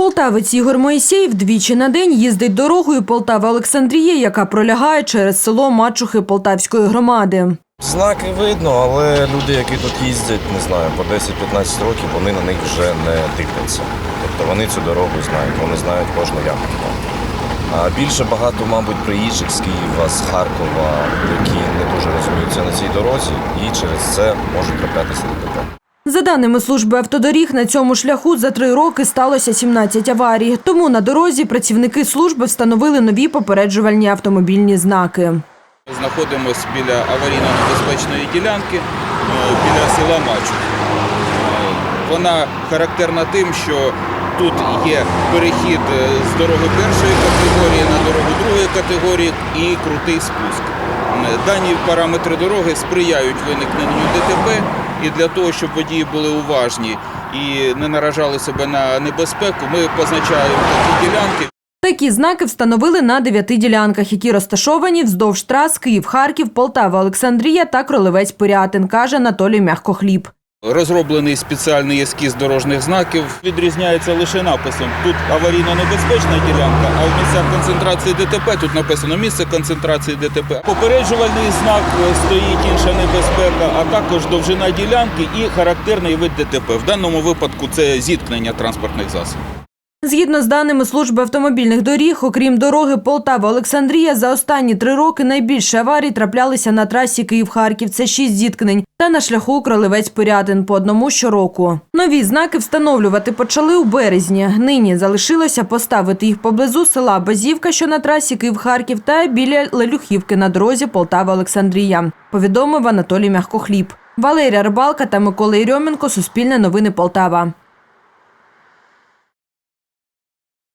Полтавець Ігор Моїсеєв двічі на день їздить дорогою Полтава-Олександрія, яка пролягає через село Мачухи Полтавської громади. Знаки видно, але люди, які тут їздять, не знаю, по 10-15 років, вони на них вже не дивляться. Тобто вони цю дорогу знають, вони знають кожну ямку. А більше багато, мабуть, приїжджих з Києва, з Харкова, які не дуже розуміються на цій дорозі і через це можуть траплятися до ДТП. За даними служби автодоріг, на цьому шляху за три роки сталося 17 аварій. Тому на дорозі працівники служби встановили нові попереджувальні автомобільні знаки. Знаходимося біля аварійно-небезпечної ділянки е, біля села Мачух. Е, Вона характерна тим, що тут є перехід е, з дороги першої категорії на дорогу другої категорії і крутий спуск. Дані параметри дороги сприяють виникненню ДТП, і для того, щоб водії були уважні і не наражали себе на небезпеку, ми позначаємо такі ділянки. Такі знаки встановили на дев'яти ділянках, які розташовані вздовж трас Київ-Харків, Полтава-Олександрія та Кролевець-Порятин, каже Анатолій Мягкохліб. Розроблений спеціальний ескіз дорожніх знаків відрізняється лише написом. Тут аварійно-небезпечна ділянка, а в місцях концентрації ДТП тут написано місце концентрації ДТП. Попереджувальний знак е, стоїть інша небезпека, а також довжина ділянки і характерний вид ДТП. В даному випадку це зіткнення транспортних засобів. Згідно з даними служби автомобільних доріг, окрім дороги Полтава-Олександрія, за останні три роки найбільше аварій траплялися на трасі Київ-Харків. Це шість зіткнень. На шляху кролевець порядин по одному щороку. Нові знаки встановлювати почали у березні. Нині залишилося поставити їх поблизу села Базівка, що на трасі Київ-Харків, та біля Лелюхівки на дорозі Полтава-Олександрія. Повідомив Анатолій Мягкохліб. Валерія Рибалка та Микола Єрьоменко. Суспільне новини Полтава.